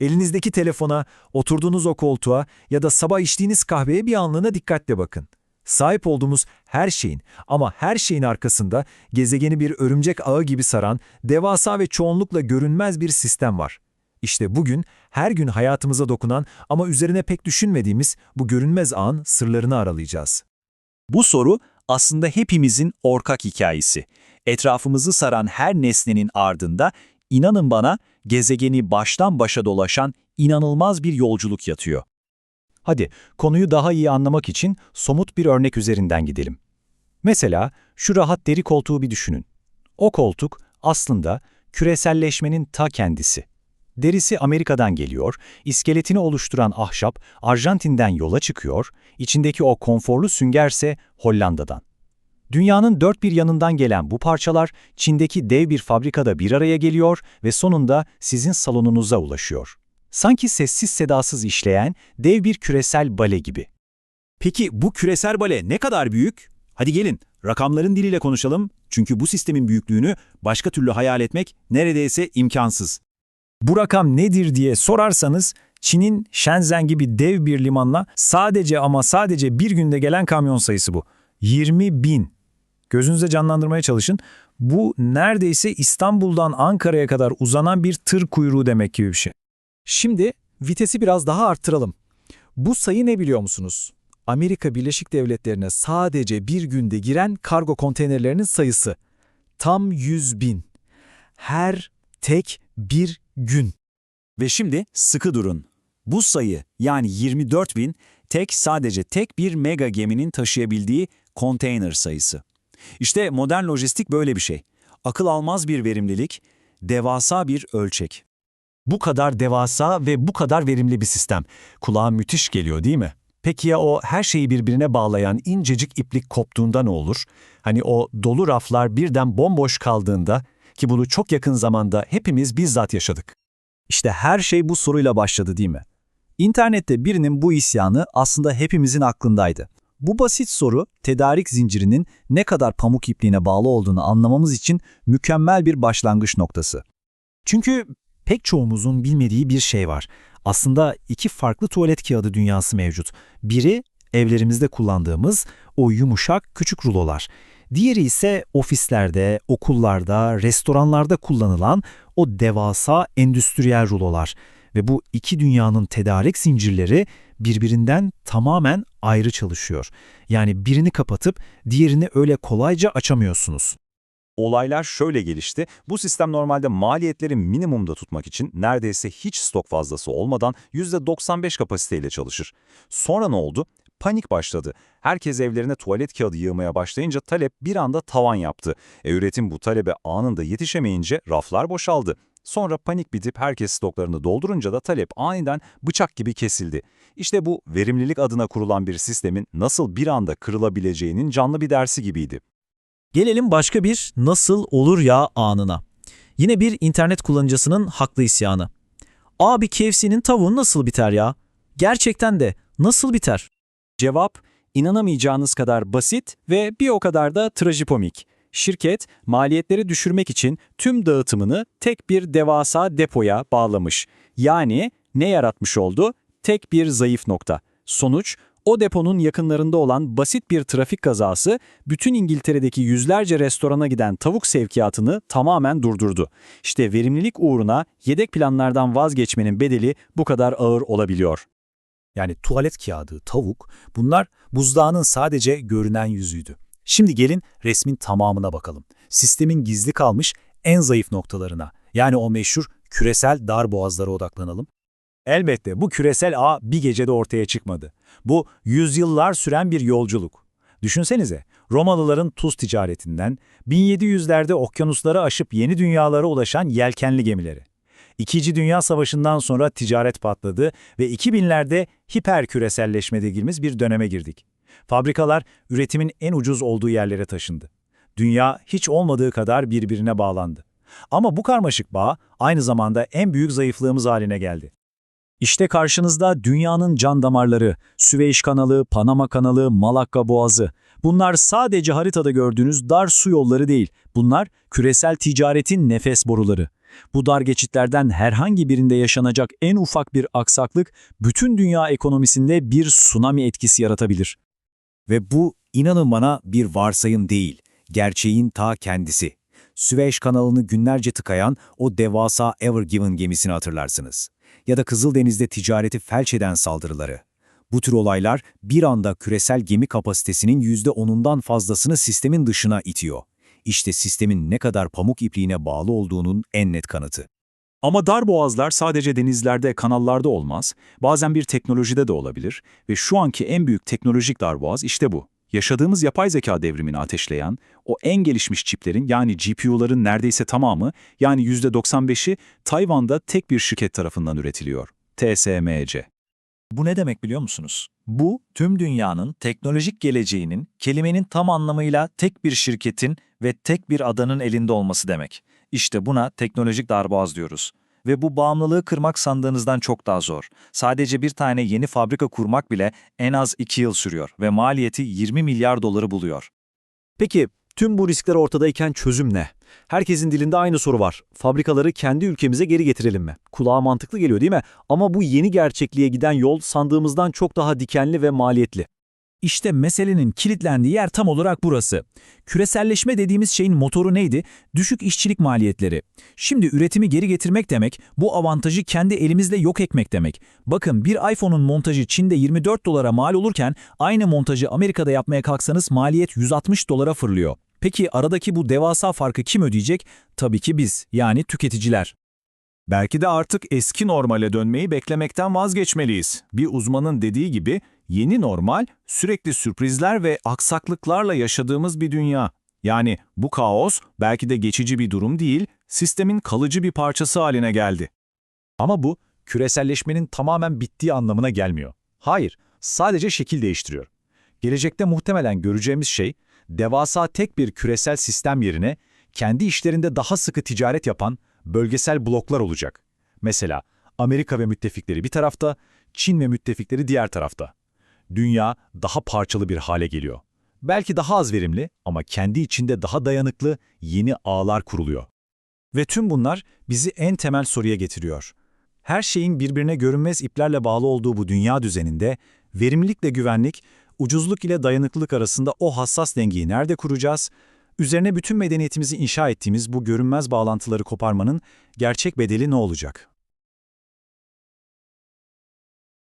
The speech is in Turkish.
Elinizdeki telefona, oturduğunuz o koltuğa ya da sabah içtiğiniz kahveye bir anlığına dikkatle bakın. Sahip olduğumuz her şeyin ama her şeyin arkasında gezegeni bir örümcek ağı gibi saran devasa ve çoğunlukla görünmez bir sistem var. İşte bugün her gün hayatımıza dokunan ama üzerine pek düşünmediğimiz bu görünmez ağın sırlarını aralayacağız. Bu soru aslında hepimizin ortak hikayesi. Etrafımızı saran her nesnenin ardında, inanın bana, gezegeni baştan başa dolaşan inanılmaz bir yolculuk yatıyor. Hadi konuyu daha iyi anlamak için somut bir örnek üzerinden gidelim. Mesela şu rahat deri koltuğu bir düşünün. O koltuk aslında küreselleşmenin ta kendisi. Derisi Amerika'dan geliyor, iskeletini oluşturan ahşap Arjantin'den yola çıkıyor, içindeki o konforlu süngerse Hollanda'dan. Dünyanın dört bir yanından gelen bu parçalar Çin'deki dev bir fabrikada bir araya geliyor ve sonunda sizin salonunuza ulaşıyor. Sanki sessiz sedasız işleyen dev bir küresel bale gibi. Peki bu küresel bale ne kadar büyük? Hadi gelin rakamların diliyle konuşalım çünkü bu sistemin büyüklüğünü başka türlü hayal etmek neredeyse imkansız. Bu rakam nedir diye sorarsanız Çin'in Shenzhen gibi dev bir limanla sadece ama sadece bir günde gelen kamyon sayısı bu. 20 bin. Gözünüze canlandırmaya çalışın. Bu neredeyse İstanbul'dan Ankara'ya kadar uzanan bir tır kuyruğu demek gibi bir şey. Şimdi vitesi biraz daha arttıralım. Bu sayı ne biliyor musunuz? Amerika Birleşik Devletleri'ne sadece bir günde giren kargo konteynerlerinin sayısı. Tam 100 bin. Her tek bir gün. Ve şimdi sıkı durun. Bu sayı yani 24 bin tek sadece tek bir mega geminin taşıyabildiği konteyner sayısı. İşte modern lojistik böyle bir şey. Akıl almaz bir verimlilik, devasa bir ölçek. Bu kadar devasa ve bu kadar verimli bir sistem. Kulağa müthiş geliyor değil mi? Peki ya o her şeyi birbirine bağlayan incecik iplik koptuğunda ne olur? Hani o dolu raflar birden bomboş kaldığında ki bunu çok yakın zamanda hepimiz bizzat yaşadık. İşte her şey bu soruyla başladı değil mi? İnternette birinin bu isyanı aslında hepimizin aklındaydı. Bu basit soru, tedarik zincirinin ne kadar pamuk ipliğine bağlı olduğunu anlamamız için mükemmel bir başlangıç noktası. Çünkü pek çoğumuzun bilmediği bir şey var. Aslında iki farklı tuvalet kağıdı dünyası mevcut. Biri evlerimizde kullandığımız o yumuşak küçük rulolar. Diğeri ise ofislerde, okullarda, restoranlarda kullanılan o devasa endüstriyel rulolar. Ve bu iki dünyanın tedarik zincirleri birbirinden tamamen ayrı çalışıyor. Yani birini kapatıp diğerini öyle kolayca açamıyorsunuz. Olaylar şöyle gelişti. Bu sistem normalde maliyetleri minimumda tutmak için neredeyse hiç stok fazlası olmadan %95 kapasiteyle çalışır. Sonra ne oldu? Panik başladı. Herkes evlerine tuvalet kağıdı yığmaya başlayınca talep bir anda tavan yaptı. E, üretim bu talebe anında yetişemeyince raflar boşaldı. Sonra panik bitip herkes stoklarını doldurunca da talep aniden bıçak gibi kesildi. İşte bu verimlilik adına kurulan bir sistemin nasıl bir anda kırılabileceğinin canlı bir dersi gibiydi. Gelelim başka bir nasıl olur ya anına. Yine bir internet kullanıcısının haklı isyanı. Abi KFC'nin tavuğu nasıl biter ya? Gerçekten de nasıl biter? Cevap, inanamayacağınız kadar basit ve bir o kadar da trajikomik. Şirket, maliyetleri düşürmek için tüm dağıtımını tek bir devasa depoya bağlamış. Yani ne yaratmış oldu? Tek bir zayıf nokta. Sonuç, o deponun yakınlarında olan basit bir trafik kazası bütün İngiltere'deki yüzlerce restorana giden tavuk sevkiyatını tamamen durdurdu. İşte verimlilik uğruna yedek planlardan vazgeçmenin bedeli bu kadar ağır olabiliyor. Yani tuvalet kağıdı, tavuk bunlar buzdağının sadece görünen yüzüydü. Şimdi gelin resmin tamamına bakalım. Sistemin gizli kalmış en zayıf noktalarına yani o meşhur küresel dar boğazlara odaklanalım. Elbette bu küresel ağ bir gecede ortaya çıkmadı. Bu yüzyıllar süren bir yolculuk. Düşünsenize, Romalıların tuz ticaretinden, 1700'lerde okyanusları aşıp yeni dünyalara ulaşan yelkenli gemileri. İkinci Dünya Savaşı'ndan sonra ticaret patladı ve 2000'lerde hiper küreselleşme dediğimiz bir döneme girdik. Fabrikalar üretimin en ucuz olduğu yerlere taşındı. Dünya hiç olmadığı kadar birbirine bağlandı. Ama bu karmaşık bağ aynı zamanda en büyük zayıflığımız haline geldi. İşte karşınızda dünyanın can damarları, Süveyş kanalı, Panama kanalı, Malakka boğazı. Bunlar sadece haritada gördüğünüz dar su yolları değil, bunlar küresel ticaretin nefes boruları. Bu dar geçitlerden herhangi birinde yaşanacak en ufak bir aksaklık bütün dünya ekonomisinde bir tsunami etkisi yaratabilir. Ve bu inanın bana bir varsayım değil, gerçeğin ta kendisi. Süveyş kanalını günlerce tıkayan o devasa Ever Given gemisini hatırlarsınız. Ya da Kızıldeniz'de ticareti felç eden saldırıları. Bu tür olaylar bir anda küresel gemi kapasitesinin %10'undan fazlasını sistemin dışına itiyor. İşte sistemin ne kadar pamuk ipliğine bağlı olduğunun en net kanıtı. Ama dar boğazlar sadece denizlerde, kanallarda olmaz. Bazen bir teknolojide de olabilir ve şu anki en büyük teknolojik darboğaz işte bu. Yaşadığımız yapay zeka devrimini ateşleyen, o en gelişmiş çiplerin yani GPU'ların neredeyse tamamı yani %95'i Tayvan'da tek bir şirket tarafından üretiliyor. TSMC. Bu ne demek biliyor musunuz? Bu, tüm dünyanın teknolojik geleceğinin kelimenin tam anlamıyla tek bir şirketin ve tek bir adanın elinde olması demek. İşte buna teknolojik darboğaz diyoruz. Ve bu bağımlılığı kırmak sandığınızdan çok daha zor. Sadece bir tane yeni fabrika kurmak bile en az 2 yıl sürüyor ve maliyeti 20 milyar doları buluyor. Peki tüm bu riskler ortadayken çözüm ne? Herkesin dilinde aynı soru var. Fabrikaları kendi ülkemize geri getirelim mi? Kulağa mantıklı geliyor değil mi? Ama bu yeni gerçekliğe giden yol sandığımızdan çok daha dikenli ve maliyetli. İşte meselenin kilitlendiği yer tam olarak burası. Küreselleşme dediğimiz şeyin motoru neydi? Düşük işçilik maliyetleri. Şimdi üretimi geri getirmek demek, bu avantajı kendi elimizle yok etmek demek. Bakın bir iPhone'un montajı Çin'de 24 dolara mal olurken aynı montajı Amerika'da yapmaya kalksanız maliyet 160 dolara fırlıyor. Peki aradaki bu devasa farkı kim ödeyecek? Tabii ki biz, yani tüketiciler. Belki de artık eski normale dönmeyi beklemekten vazgeçmeliyiz. Bir uzmanın dediği gibi yeni normal sürekli sürprizler ve aksaklıklarla yaşadığımız bir dünya. Yani bu kaos belki de geçici bir durum değil, sistemin kalıcı bir parçası haline geldi. Ama bu küreselleşmenin tamamen bittiği anlamına gelmiyor. Hayır, sadece şekil değiştiriyor. Gelecekte muhtemelen göreceğimiz şey, devasa tek bir küresel sistem yerine kendi işlerinde daha sıkı ticaret yapan bölgesel bloklar olacak. Mesela Amerika ve müttefikleri bir tarafta, Çin ve müttefikleri diğer tarafta. Dünya daha parçalı bir hale geliyor. Belki daha az verimli ama kendi içinde daha dayanıklı yeni ağlar kuruluyor. Ve tüm bunlar bizi en temel soruya getiriyor. Her şeyin birbirine görünmez iplerle bağlı olduğu bu dünya düzeninde verimlilikle güvenlik, ucuzluk ile dayanıklılık arasında o hassas dengeyi nerede kuracağız? Üzerine bütün medeniyetimizi inşa ettiğimiz bu görünmez bağlantıları koparmanın gerçek bedeli ne olacak?